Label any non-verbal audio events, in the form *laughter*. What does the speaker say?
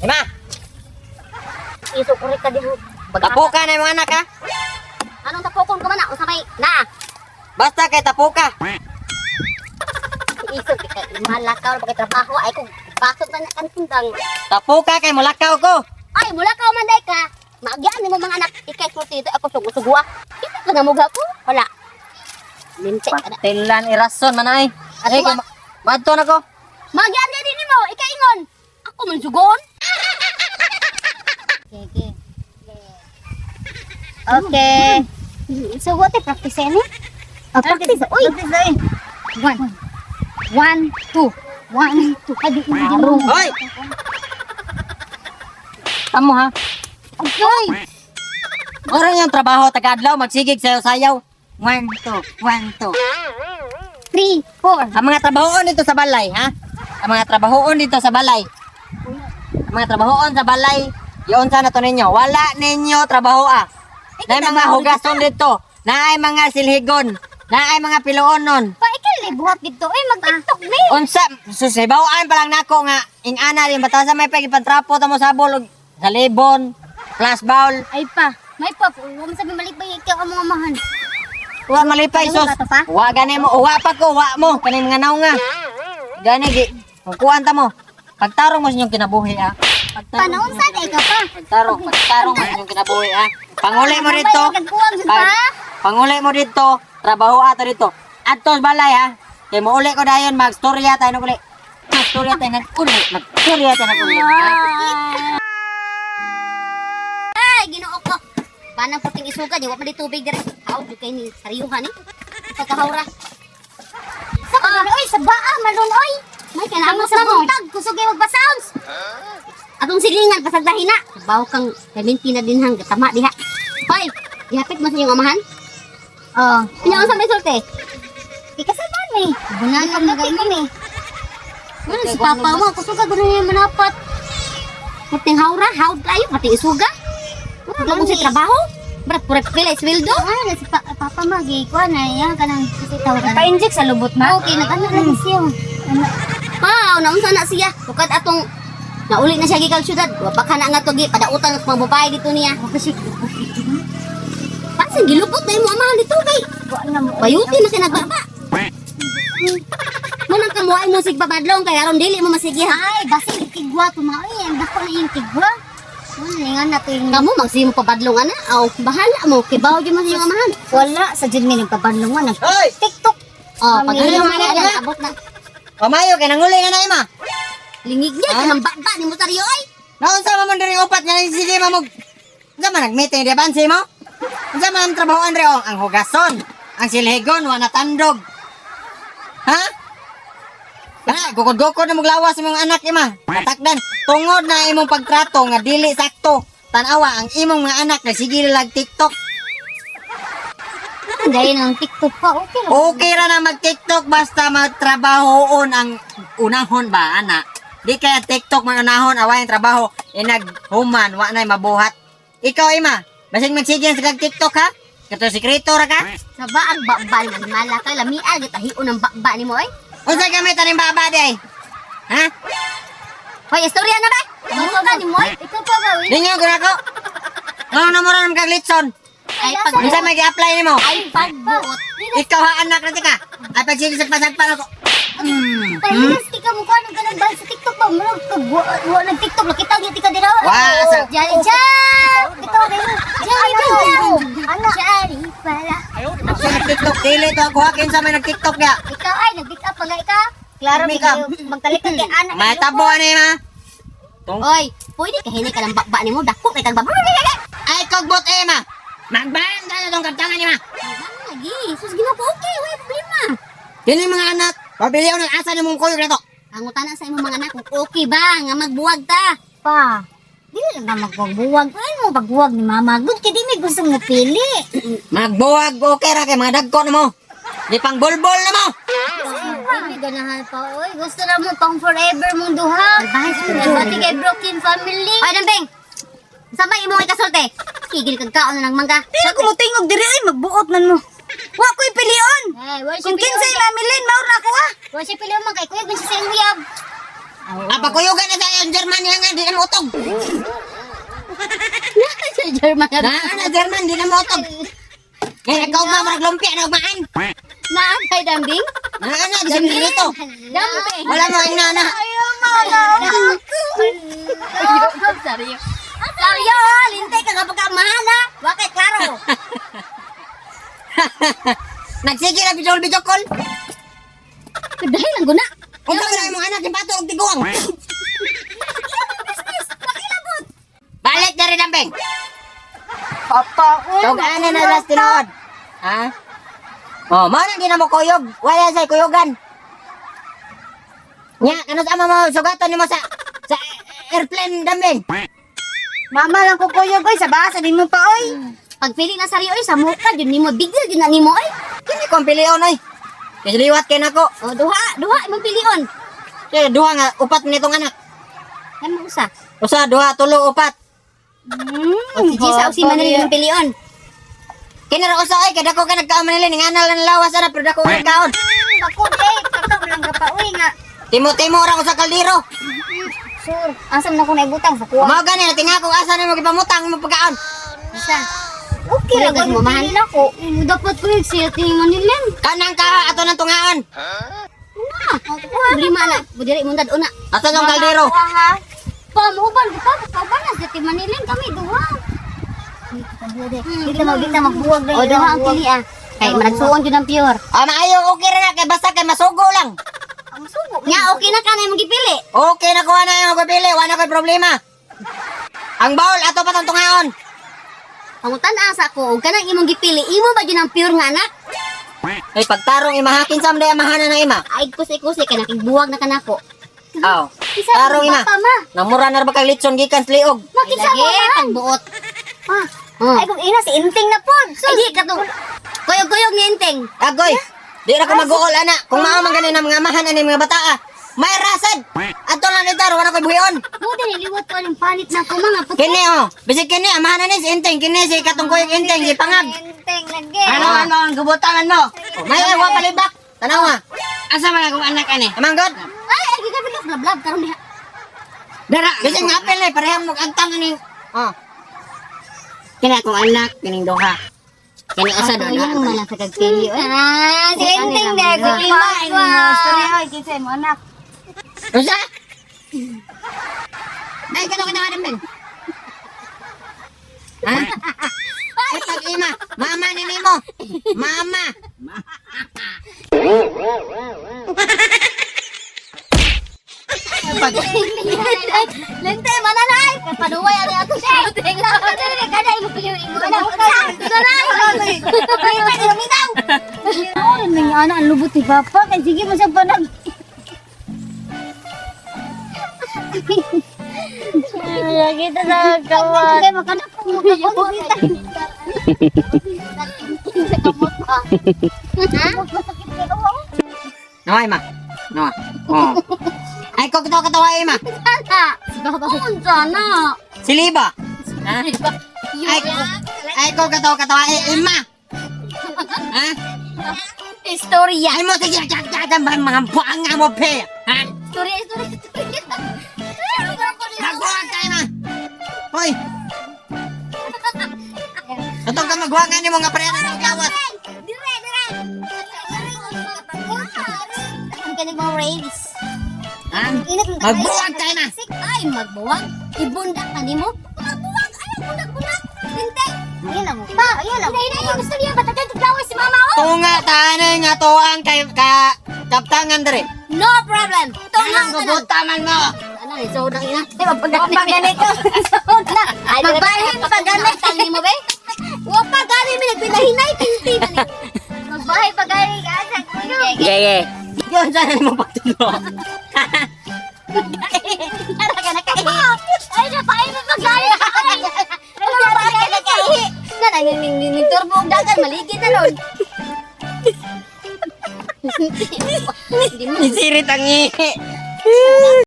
Ima, Isok ulit ka din. tapo ka na yung mga anak ha. Anong tapokon ka man na? Usabay na. Basta kay tapo ka. Isok ka. Malakaw na trabaho ay kung pasok na na kantindang. Tapo ka kay mulakaw ko. Ay, mula ka man day ka. Maagyaan mo mga anak. Ikay ko dito ako sugo-sugua. Kita ka na muga ko. Wala. Lintik ka na. Patilan irason man ay. Ay, Ato, kay Madto na ko. Maagyaan din din mo. Ikay ingon. Ako man sugon. Okay, okay. Okay. So, what the practice ni? Oh, practice. Uy! One. One, two. One, two. Adi, marong. Hoy! Tamo ha. Ay! Orang yung trabaho tagadlaw magsigig sayo sayaw. One, two, one, two. Three, four. Ang mga trabahoon dito sa balay, ha? Ang mga trabahoon dito sa balay. Ang mga trabahoon sa balay, yun sana to ninyo. Wala ninyo trabaho ah. Na mga hugason dito. Na ay mga silhigon. Na ay mga piloonon. Pa, ikaw libuhat dito. Eh, mag-tiktok ni. Unsa, susibawaan pa lang nako nga ing ana rin batasan may pagipantrapo ta mo sa bulog sa libon, flash bowl. Ay pa. May pa. Huwag sabi mali pa ikaw ang mga mahan. Wa malipay Ano sus. ba to pa? Wa gani mo, wa pa ko, wa mo kani mga naw nga. Gani gi. Kukuan ta mo. Pagtarong mo sa inyong kinabuhi ah. Pagtarong. Panahon sa ka pa. Pagtarong, pagtarong mo sa inyong kinabuhi ah. Panguli mo dito. Pag, panguli mo dito. Trabaho ato dito. Adto sa balay ha. Kay mo uli ko dayon magstorya tayo uli. Magstorya tayo nag uli. Magstorya tayo nag uli. Ay, ginoo ko. Panang puting isuga, di wa pa di tubig dire. Haw, di kay ni sariyuhan ni. Pagkahawra. Sa uh, oy, sa baa malun oy. May kailangan sa buntag, kusog ay magpa-sounds. Atong silingan pasagdahin na. Bawo kang kaminti na din hang tama diha. Hoy, gihapit mo sa iyong amahan. Oh, pinaon sa may sulte. Ikasalan ni. Bunan ka mga imo ni. Ano si papa mo, kusog ka gusto niya manapat. Puting hawra, hawd kayo, pati isuga. Wala mo si trabaho. Berat pura pila sweldo. Ah, si pa papa magi ko na ya kanang sitaw ka. Pa-inject sa lubot ma. Okay, nag-ano na siya. Pa, naunsa na siya. Bukad atong nauli na siya gikan syudad. Wa pa kana nga to gi padautan mga babae dito niya. Kasi Pasan gilubot na yung amahan dito kay. Bayuti na siya nagbaba. *laughs* Manang kamuhay mo sig babadlong kay aron dili mo masigi. Ay, basi ikigwa to mga ay, ang dako na yung. Wala nga nato yung... Kamu, magsimo pabadlong ana. Aw, bahala mo. Kibaw di mo sa iyong amahan. Wala, sa dyan may nagpabadlong. Hoy! TikTok. Oh, pag yung man mga yan, na? abot na. Pamayo kay nanguli nga na ima. Lingig niya, Ah? kanang baba ni mo taryo ay. Naunsa man man diri upat nga sige mamog. Unsa man nag-meeting di bansi mo? Unsa man ang trabahoan re oh? ang hugason, ang silhigon wa natandog. Ha? Ha, gukod-gukod na maglawas sa mga anak ima. Patakdan, tungod na imong pagtrato nga dili sakto. Tanawa ang imong mga anak na sige lag TikTok. Dahil ng TikTok pa, okay lang. Okay ra na mag-TikTok basta magtrabahoon ang unahon ba ana. Di kaya TikTok man unahon away ang trabaho e naghuman wa nay mabuhat. Ikaw ima, basig magsigyan sa kag TikTok ha? Kato sikreto ra ka? Sa ba ang bakbal ng malakay, lamial, gitahion ng bakba ni mo ay. Unsa gamit aning baba di ay? Ha? Hoy, istorya na ba? Ano ka ni mo ay? Ikaw pa ba, Ninyo guna ko. Ngano na mo ron kag litson? Ay, pag... Unsa may gi-apply nimo? Ay, pagbuot. Ikaw ha anak ra ka. Ay pag sige sa pasagpan ako. Hmm. Pahilas ti ka mukha bahal sa TikTok ba? Mo wa nag TikTok lo kita ngiti ka dira. Wa, sa- Jari jari. Ikaw rin. Jari jari. Ano? Jari pala. Ako nag-TikTok dili to ako ha kinsa may nag-TikTok ya. Ikaw ay nag-pick up pala ka. Klaro ikaw. up. Magkalitan kay *clears throat* anak. May tabo ani ma. Tung Oy, pwede ka hinay ka ng bakba ni mo. Dako kay kag bakba. Ay kogbot eh ma. Magbayan ka na tong kaptangan ni ma. Lagi, sus gina ko okay, wala problema. Dili mga anak. Pabili ako ng asa ni mong kuyog na to. Ang utana sa imong mga anak, okay ba nga magbuwag ta? Pa, dili lang ba magbuwag? Ano mo pagbuwag ni mama? Good kay di may gusto nga pili. Magbuwag okay ra kay mga dagko na mo. Di pang bulbol na mo. Hindi ganahan pa. Oy, gusto na mo pang forever mong duha. Bati kay broken family. Ay, Dambing! Sabay imong ikasulti. Kigil kag kaon na ng mangga. Sa kumutingog diri ay magbuot man mo. Wa ko'y pilion. Eh, wala siya Kung kinsay mamilin, maur na ko ah. Wala siya pilihan man kay kuya kung siya sa uyab. Ah, pagkuyugan na tayo ang German yan nga, di na mautog. *laughs* Sa German Na, na, German, di na mautog. Kaya ikaw ba marag lumpia na umaan? Na kay dambing? Na, na, di dito. Dambing. Wala mo ang nana. Seryo. Seryo, lintay ka kapag kamahana. Bakit, klaro? *laughs* *laughs* Nagsige na bidol bidol call. Dahil lang guna. Kung ka na yung anak, yung pato, og tiguang. Balik na rin ang beng. Papa, Tog ano na last tinood. Ha? Oh, mo na di na mo kuyog. Wala say kuyugan. Nya, ano sa mo sugatan nimo sa sa airplane dambing. Mama lang ko kuyog oy, sa basa din mo pa oy. Pagpili na saryo, oy, sa muka, yun nimo, bigil yun na nimo, oy. Kini kong pilion oy. Kasi liwat kay nako. O, duha, duha, imong pilion. Kaya duha nga upat nitong anak. Ano usa? Usa duha tulo upat. Hmm, sige sa usi man nila imong pilion. Kini ra usa ay kada ko ka nagkaon nila ning anal ng lawas ana pero dako ka kaon. Ako, day, kakao lang ka pa, uy, nga. Timo-timo ra ko sa kaldero. Sure, asam na ko na ibutang sa kuha. Mao gani tingako asa na mo gipamutang mo pagkaon. Isa. Okay ko mo mahal ako. Dapat ko yung siya tingon nila. Kanang ka ato ng tungaan. Lima na, budiri mo dad una. Ato ng kaldero. Pamuban ka, kauban na sa Manilin kami duha. Dito mo dito magbuwag na. O duha ang pili ah. Kay managsuon jud ang pure. Ah, maayo okay ra na kay basta kay masugo lang. Ang sugo. Nya okay na ka na imong gipili. Okay na kuha na yung magpili, wala ko'y problema. Ang bawal, ato pa tong tungaon. Pangutan asa ko, og kanang imong gipili, imo ba jud ang pure nga anak? Ay, pagtarong imahakin sa mga amahanan ng ima. Ay kusi-kusi ka nakigbuwag na kanako. Aw, Isa tarong ima. ma. Namura na ba kang litson gikan sa liog? Makita mo man. buot. Ah. Ay kung ina si Inting na pod. Ay di ka to. Kuyog-kuyog ni Inting. Agoy, di na ko mag-uol, ana. Kung mao man ganin ang mga amahan ani mga bata, ah. May rasad. Ato lang ni Taro, wala ko'y buhion. Buti niliwat ko ng panit na ko mga puti. Kini, oh. Bisik kini, amahan ni si Inteng. Kini si katungkoy Inteng, si Pangag. Inting lagi. Ano, ano ang gubutangan mo? Oh, may ewa palibak. Tanaw nga. Asa man akong anak ani? Amang god. Ay, ay, gigabi ka blab-blab karon diha. Dara, bisig nga apel eh, parehang mo ang tangan ni. Oh. Kini akong anak, kining duha. Kini usa do Ano man sa kagpili. Ah, si Dahil dahil sa lima, ay kinsa mo anak. Usa? Ay, kano ka naman ben? Ha? Ay, pag ima, mama ni Nemo. Mama. Lente, mananay! Panuway ari ako siya. Tingnan ko dili kada imo piliw imo. Nanay! Pwede lumitaw. Ano nang ana ang lubot ni papa kay sige mo sa panag. Kita sa kawan. Kaya makana ko mo ka Naway ma. Nawa. Oh. Ay, ko katawa katawa ima. Unsa na? Si Liba. Ha? Ay, ko, ay ko katawa katawa eh, ima. Ha? Istorya. Ay mo sige, jak jak jak ba mga buanga mo pe. Ha? Istorya, istorya. Magbuwag tayo ma. Hoy. *laughs* Atong ka magbuwangan ni mo nga prena ng gawas. Dire, dire. Ang kanig mga rails. Ha? Init ng Magbuwag tayo na. Ay magbuwag. Ibundak ka nimo. Magbuwag ay bundak-bundak. Hinte. Ayun lang. Pa, ayun lang. Hindi na gusto niya batagan tiglawas si mama oh. Tunga tanay nga tuang kay ka kaptangan dere. No problem. Tunga ka na. gubutaman mo? Ano ni sodang ina? Ay magpaganit ka. Soda. Ay magbahin paganit tali mo be. Wa pa gani mi nagpinahinay tinti man. Magbahay pa gani ka sa kuyo. Gege. Yun sana mo pagtulo. Ara ka na kay. Ay na pa ay magbahay. Ano ba ka na kay? Na nang ning ning turbo og dagan maligid na nun. *laughs* Hindi mo Isirit ang ihi.